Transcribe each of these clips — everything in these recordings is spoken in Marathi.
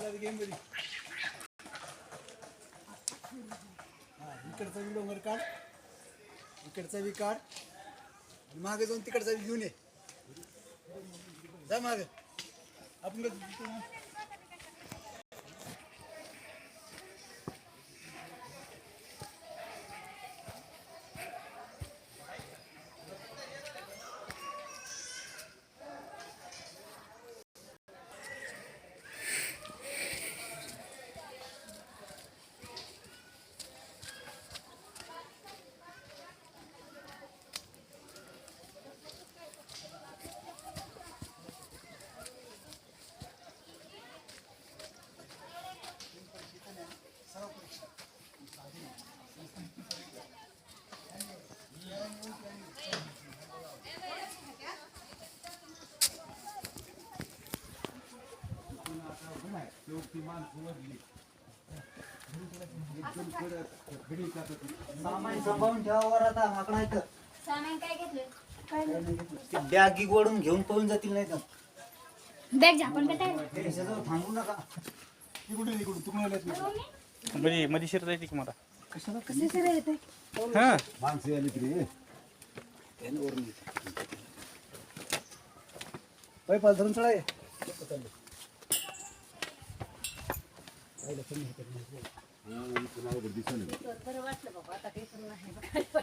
तुला हा इकडचा बी डोंगर काढ. इकडचा बी काढ. आणि मागे जाऊन तिकडचा बी घेऊन ये. जा मागे. आपण काय- सामान सांभाळून ठेवा वर आता माकडा इथं सामान काय घेतलं बॅगी ओढून घेऊन पळून जातील नाही तर. बॅग झापण का काय त्याच्याजवळ थांबू नका. म्हणजे मध्ये शिरता येते की मला? कसं सर येते? हा? माणसं आली तरी त्यानं वरून. बरं वाटलं बाबा आता काही पण नाही बघायला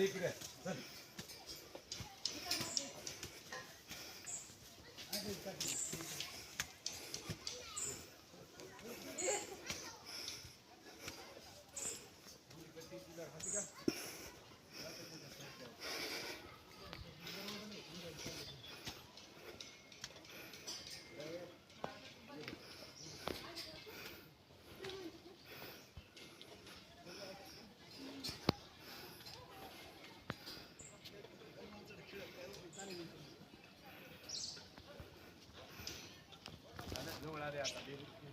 इकडे Obrigado, amigo.